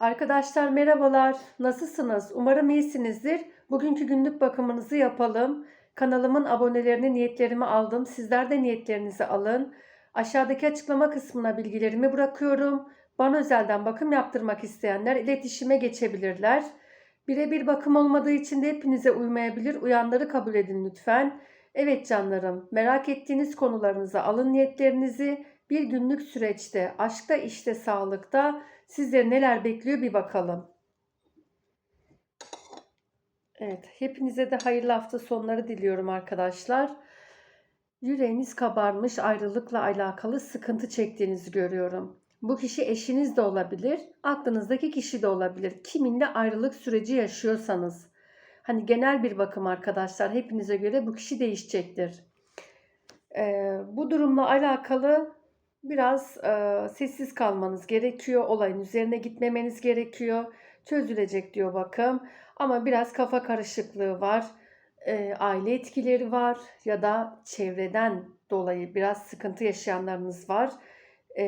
Arkadaşlar merhabalar. Nasılsınız? Umarım iyisinizdir. Bugünkü günlük bakımınızı yapalım. Kanalımın abonelerini, niyetlerimi aldım. Sizler de niyetlerinizi alın. Aşağıdaki açıklama kısmına bilgilerimi bırakıyorum. Bana özelden bakım yaptırmak isteyenler iletişime geçebilirler. Birebir bakım olmadığı için de hepinize uymayabilir. Uyanları kabul edin lütfen. Evet canlarım, merak ettiğiniz konularınızı alın niyetlerinizi. Bir günlük süreçte, aşkta, işte, sağlıkta Sizleri neler bekliyor bir bakalım. Evet, hepinize de hayırlı hafta sonları diliyorum arkadaşlar. Yüreğiniz kabarmış, ayrılıkla alakalı sıkıntı çektiğinizi görüyorum. Bu kişi eşiniz de olabilir, aklınızdaki kişi de olabilir. Kiminle ayrılık süreci yaşıyorsanız. Hani genel bir bakım arkadaşlar, hepinize göre bu kişi değişecektir. Ee, bu durumla alakalı Biraz e, sessiz kalmanız gerekiyor. Olayın üzerine gitmemeniz gerekiyor. Çözülecek diyor bakım. Ama biraz kafa karışıklığı var. E, aile etkileri var ya da çevreden dolayı biraz sıkıntı yaşayanlarınız var. E,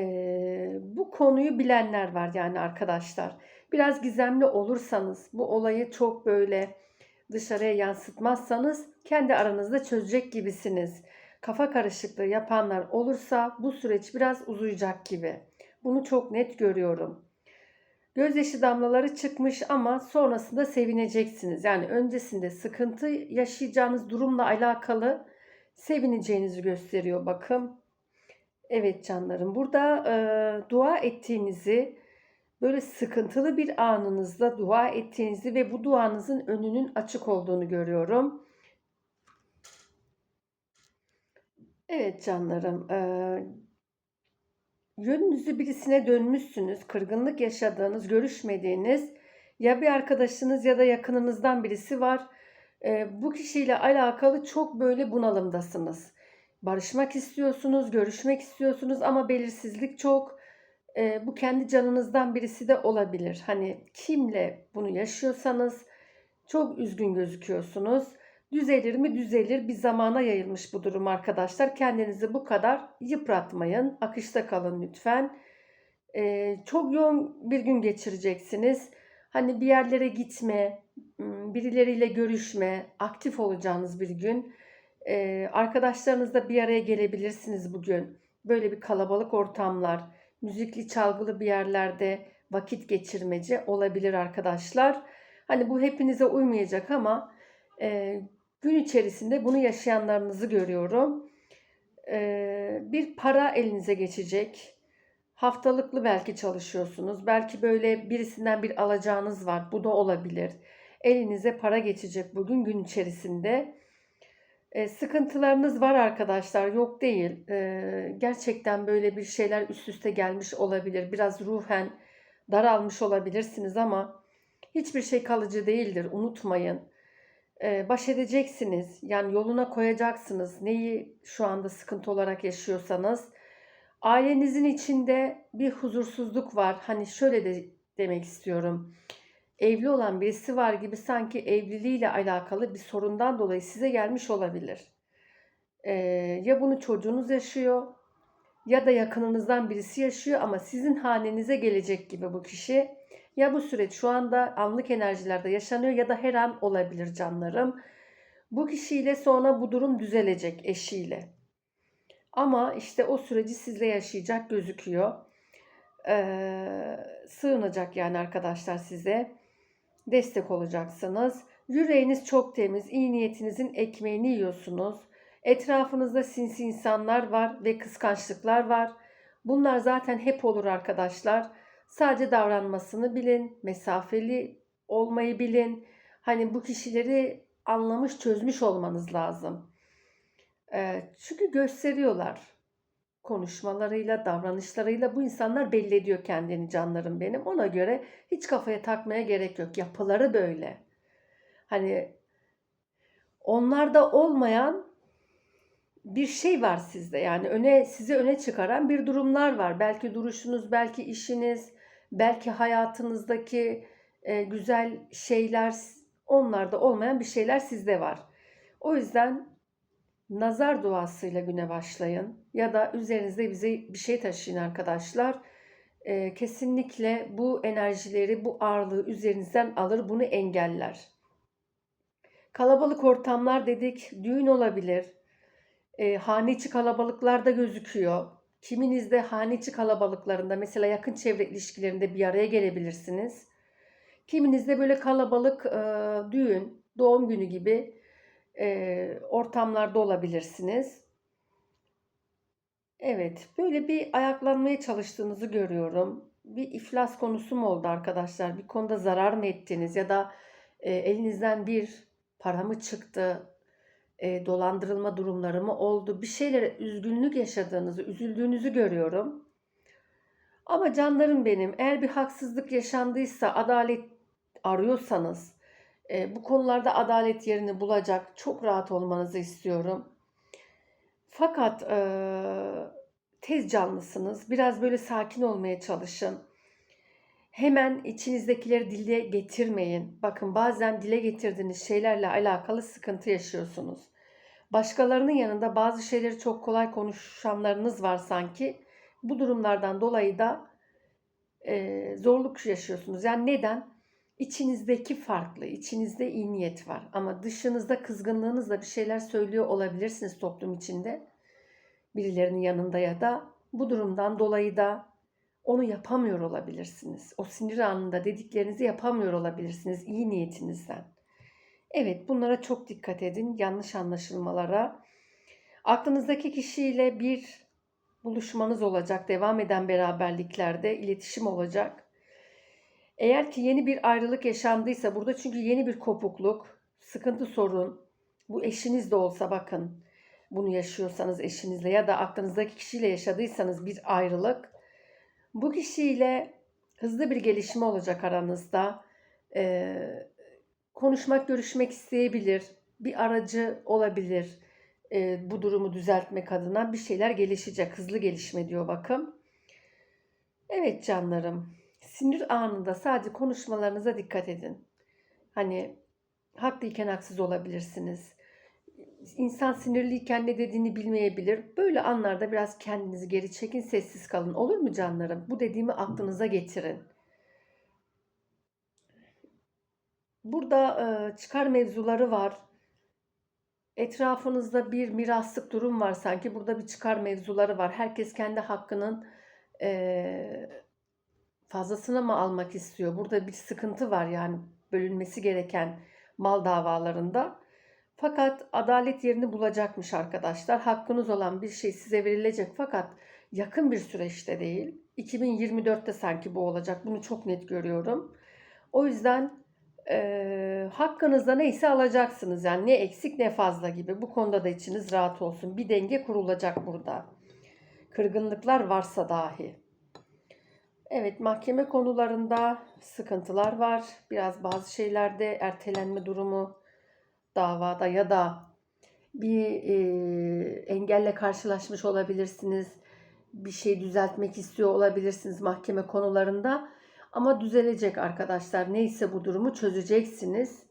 bu konuyu bilenler var yani arkadaşlar. Biraz gizemli olursanız, bu olayı çok böyle dışarıya yansıtmazsanız kendi aranızda çözecek gibisiniz kafa karışıklığı yapanlar olursa bu süreç biraz uzayacak gibi. Bunu çok net görüyorum. Gözyaşı damlaları çıkmış ama sonrasında sevineceksiniz. Yani öncesinde sıkıntı yaşayacağınız durumla alakalı sevineceğinizi gösteriyor bakım. Evet canlarım burada e, dua ettiğinizi böyle sıkıntılı bir anınızda dua ettiğinizi ve bu duanızın önünün açık olduğunu görüyorum. Evet canlarım, eee, yönünüzü birisine dönmüşsünüz, kırgınlık yaşadığınız, görüşmediğiniz ya bir arkadaşınız ya da yakınınızdan birisi var. Bu kişiyle alakalı çok böyle bunalımdasınız. Barışmak istiyorsunuz, görüşmek istiyorsunuz ama belirsizlik çok. Bu kendi canınızdan birisi de olabilir. Hani kimle bunu yaşıyorsanız çok üzgün gözüküyorsunuz. Düzelir mi? Düzelir. Bir zamana yayılmış bu durum arkadaşlar. Kendinizi bu kadar yıpratmayın. Akışta kalın lütfen. Ee, çok yoğun bir gün geçireceksiniz. Hani bir yerlere gitme, birileriyle görüşme, aktif olacağınız bir gün. Ee, arkadaşlarınızla bir araya gelebilirsiniz bugün. Böyle bir kalabalık ortamlar, müzikli çalgılı bir yerlerde vakit geçirmece olabilir arkadaşlar. Hani bu hepinize uymayacak ama e, gün içerisinde bunu yaşayanlarınızı görüyorum. Ee, bir para elinize geçecek. Haftalıklı belki çalışıyorsunuz. Belki böyle birisinden bir alacağınız var. Bu da olabilir. Elinize para geçecek bugün gün içerisinde. Ee, sıkıntılarınız var arkadaşlar. Yok değil. Ee, gerçekten böyle bir şeyler üst üste gelmiş olabilir. Biraz ruhen daralmış olabilirsiniz ama hiçbir şey kalıcı değildir. Unutmayın baş edeceksiniz. Yani yoluna koyacaksınız. Neyi şu anda sıkıntı olarak yaşıyorsanız. Ailenizin içinde bir huzursuzluk var. Hani şöyle de demek istiyorum. Evli olan birisi var gibi sanki evliliğiyle alakalı bir sorundan dolayı size gelmiş olabilir. Ee, ya bunu çocuğunuz yaşıyor ya da yakınınızdan birisi yaşıyor ama sizin hanenize gelecek gibi bu kişi. Ya bu süreç şu anda anlık enerjilerde yaşanıyor ya da her an olabilir canlarım. Bu kişiyle sonra bu durum düzelecek eşiyle. Ama işte o süreci sizle yaşayacak gözüküyor. Ee, sığınacak yani arkadaşlar size. Destek olacaksınız. Yüreğiniz çok temiz. iyi niyetinizin ekmeğini yiyorsunuz. Etrafınızda sinsi insanlar var ve kıskançlıklar var. Bunlar zaten hep olur arkadaşlar. Sadece davranmasını bilin, mesafeli olmayı bilin. Hani bu kişileri anlamış, çözmüş olmanız lazım. çünkü gösteriyorlar. Konuşmalarıyla, davranışlarıyla bu insanlar belli ediyor kendini canlarım benim. Ona göre hiç kafaya takmaya gerek yok. Yapıları böyle. Hani onlarda olmayan bir şey var sizde. Yani öne sizi öne çıkaran bir durumlar var. Belki duruşunuz, belki işiniz, belki hayatınızdaki e, güzel şeyler onlarda olmayan bir şeyler sizde var. O yüzden nazar duasıyla güne başlayın ya da üzerinizde bize bir şey taşıyın arkadaşlar. e, kesinlikle bu enerjileri, bu ağırlığı üzerinizden alır, bunu engeller. Kalabalık ortamlar dedik, düğün olabilir, e, hane içi kalabalıklarda gözüküyor. Kiminiz de hane içi kalabalıklarında, mesela yakın çevre ilişkilerinde bir araya gelebilirsiniz. Kiminiz de böyle kalabalık e, düğün, doğum günü gibi e, ortamlarda olabilirsiniz. Evet, böyle bir ayaklanmaya çalıştığınızı görüyorum. Bir iflas konusu mu oldu arkadaşlar? Bir konuda zarar mı ettiniz ya da e, elinizden bir para mı çıktı? E, dolandırılma durumları mı oldu? Bir şeylere üzgünlük yaşadığınızı, üzüldüğünüzü görüyorum. Ama canlarım benim, eğer bir haksızlık yaşandıysa, adalet arıyorsanız, e, bu konularda adalet yerini bulacak, çok rahat olmanızı istiyorum. Fakat e, tez canlısınız. Biraz böyle sakin olmaya çalışın. Hemen içinizdekileri dile getirmeyin. Bakın bazen dile getirdiğiniz şeylerle alakalı sıkıntı yaşıyorsunuz. Başkalarının yanında bazı şeyleri çok kolay konuşanlarınız var sanki. Bu durumlardan dolayı da e, zorluk yaşıyorsunuz. Yani neden? İçinizdeki farklı, içinizde iyi niyet var. Ama dışınızda kızgınlığınızla bir şeyler söylüyor olabilirsiniz toplum içinde. Birilerinin yanında ya da bu durumdan dolayı da onu yapamıyor olabilirsiniz. O sinir anında dediklerinizi yapamıyor olabilirsiniz iyi niyetinizden. Evet bunlara çok dikkat edin. Yanlış anlaşılmalara. Aklınızdaki kişiyle bir buluşmanız olacak. Devam eden beraberliklerde iletişim olacak. Eğer ki yeni bir ayrılık yaşandıysa burada çünkü yeni bir kopukluk, sıkıntı sorun. Bu eşiniz de olsa bakın bunu yaşıyorsanız eşinizle ya da aklınızdaki kişiyle yaşadıysanız bir ayrılık. Bu kişiyle hızlı bir gelişme olacak aranızda. Ee, konuşmak, görüşmek isteyebilir. Bir aracı olabilir. Ee, bu durumu düzeltmek adına bir şeyler gelişecek. Hızlı gelişme diyor bakın. Evet canlarım. Sinir anında sadece konuşmalarınıza dikkat edin. Hani haklıyken haksız olabilirsiniz. İnsan sinirliyken ne dediğini bilmeyebilir. Böyle anlarda biraz kendinizi geri çekin, sessiz kalın. Olur mu canlarım? Bu dediğimi aklınıza getirin. Burada çıkar mevzuları var. Etrafınızda bir miraslık durum var sanki. Burada bir çıkar mevzuları var. Herkes kendi hakkının fazlasını mı almak istiyor? Burada bir sıkıntı var yani bölünmesi gereken mal davalarında. Fakat adalet yerini bulacakmış arkadaşlar. Hakkınız olan bir şey size verilecek fakat yakın bir süreçte değil. 2024'te sanki bu olacak. Bunu çok net görüyorum. O yüzden e, hakkınızda neyse alacaksınız. Yani ne eksik ne fazla gibi. Bu konuda da içiniz rahat olsun. Bir denge kurulacak burada. Kırgınlıklar varsa dahi. Evet mahkeme konularında sıkıntılar var. Biraz bazı şeylerde ertelenme durumu davada ya da bir e, engelle karşılaşmış olabilirsiniz. Bir şey düzeltmek istiyor olabilirsiniz mahkeme konularında. Ama düzelecek arkadaşlar. Neyse bu durumu çözeceksiniz.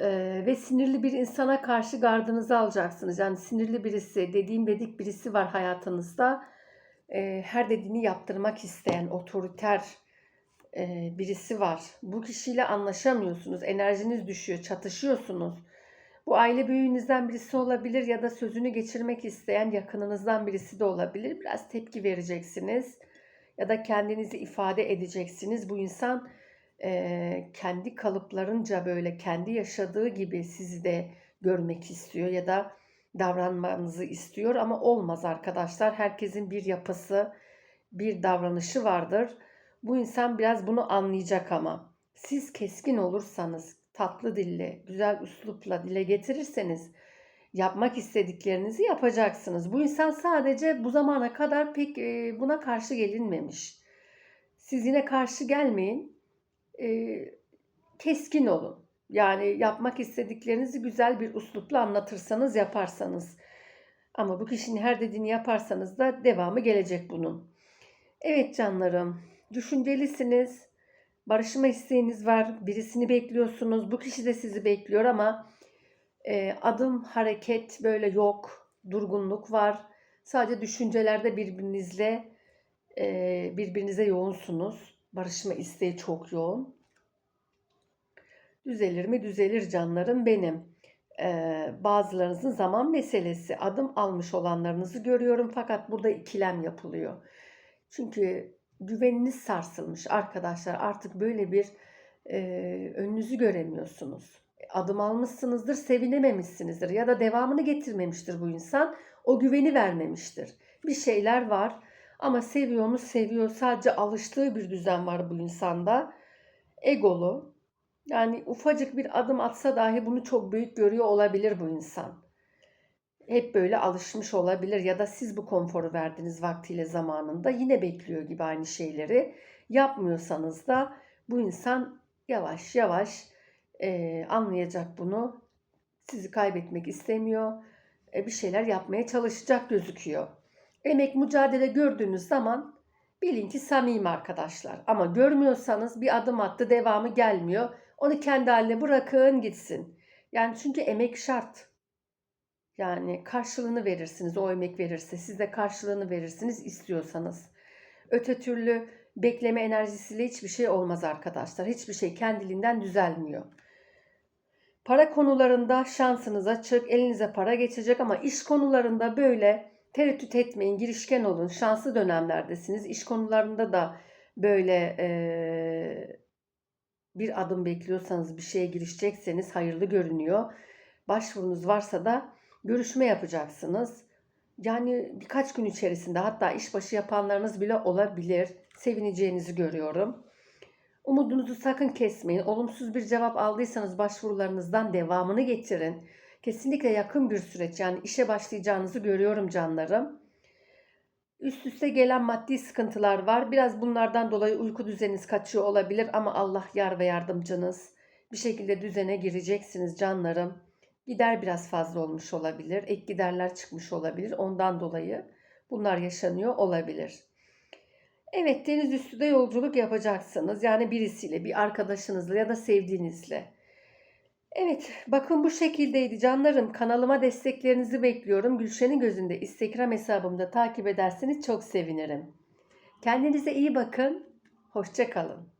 Ee, ve sinirli bir insana karşı gardınızı alacaksınız. Yani sinirli birisi, dediğim dedik birisi var hayatınızda. Ee, her dediğini yaptırmak isteyen, otoriter e, birisi var. Bu kişiyle anlaşamıyorsunuz. Enerjiniz düşüyor, çatışıyorsunuz. Bu aile büyüğünüzden birisi olabilir ya da sözünü geçirmek isteyen yakınınızdan birisi de olabilir. Biraz tepki vereceksiniz ya da kendinizi ifade edeceksiniz. Bu insan e, kendi kalıplarınca böyle kendi yaşadığı gibi sizi de görmek istiyor ya da davranmanızı istiyor ama olmaz arkadaşlar. Herkesin bir yapısı, bir davranışı vardır. Bu insan biraz bunu anlayacak ama siz keskin olursanız, tatlı dille, güzel üslupla dile getirirseniz yapmak istediklerinizi yapacaksınız. Bu insan sadece bu zamana kadar pek buna karşı gelinmemiş. Siz yine karşı gelmeyin. Keskin olun. Yani yapmak istediklerinizi güzel bir uslupla anlatırsanız yaparsanız. Ama bu kişinin her dediğini yaparsanız da devamı gelecek bunun. Evet canlarım, düşüncelisiniz. Barışma isteğiniz var. Birisini bekliyorsunuz. Bu kişi de sizi bekliyor ama e, adım, hareket böyle yok. Durgunluk var. Sadece düşüncelerde birbirinizle Ee, birbirinize yoğunsunuz. Barışma isteği çok yoğun. Düzelir mi? Düzelir canlarım benim. Ee, bazılarınızın zaman meselesi. Adım almış olanlarınızı görüyorum fakat burada ikilem yapılıyor. Çünkü güveniniz sarsılmış arkadaşlar. Artık böyle bir e, önünüzü göremiyorsunuz. Adım almışsınızdır, sevinememişsinizdir ya da devamını getirmemiştir bu insan. O güveni vermemiştir. Bir şeyler var ama seviyor mu seviyor. Sadece alıştığı bir düzen var bu insanda. Egolu. Yani ufacık bir adım atsa dahi bunu çok büyük görüyor olabilir bu insan. Hep böyle alışmış olabilir ya da siz bu konforu verdiniz vaktiyle zamanında yine bekliyor gibi aynı şeyleri. Yapmıyorsanız da bu insan yavaş yavaş e, anlayacak bunu. Sizi kaybetmek istemiyor. E, bir şeyler yapmaya çalışacak gözüküyor. Emek mücadele gördüğünüz zaman bilin ki samimi arkadaşlar. Ama görmüyorsanız bir adım attı devamı gelmiyor. Onu kendi haline bırakın gitsin. Yani çünkü emek şart. Yani karşılığını verirsiniz o emek verirse. Siz de karşılığını verirsiniz istiyorsanız. Öte türlü bekleme enerjisiyle hiçbir şey olmaz arkadaşlar. Hiçbir şey kendiliğinden düzelmiyor. Para konularında şansınız açık, elinize para geçecek ama iş konularında böyle tereddüt etmeyin, girişken olun. Şanslı dönemlerdesiniz. İş konularında da böyle eee, bir adım bekliyorsanız, bir şeye girişecekseniz hayırlı görünüyor. Başvurunuz varsa da görüşme yapacaksınız. Yani birkaç gün içerisinde hatta işbaşı yapanlarınız bile olabilir. Sevineceğinizi görüyorum. Umudunuzu sakın kesmeyin. Olumsuz bir cevap aldıysanız başvurularınızdan devamını getirin. Kesinlikle yakın bir süreç yani işe başlayacağınızı görüyorum canlarım. Üst üste gelen maddi sıkıntılar var. Biraz bunlardan dolayı uyku düzeniniz kaçıyor olabilir ama Allah yar ve yardımcınız. Bir şekilde düzene gireceksiniz canlarım. Gider biraz fazla olmuş olabilir. Ek giderler çıkmış olabilir. Ondan dolayı bunlar yaşanıyor olabilir. Evet deniz üstü de yolculuk yapacaksınız. Yani birisiyle, bir arkadaşınızla ya da sevdiğinizle. Evet, bakın bu şekildeydi canlarım. Kanalıma desteklerinizi bekliyorum. Gülşen'in gözünde Instagram hesabımda takip ederseniz çok sevinirim. Kendinize iyi bakın. Hoşça kalın.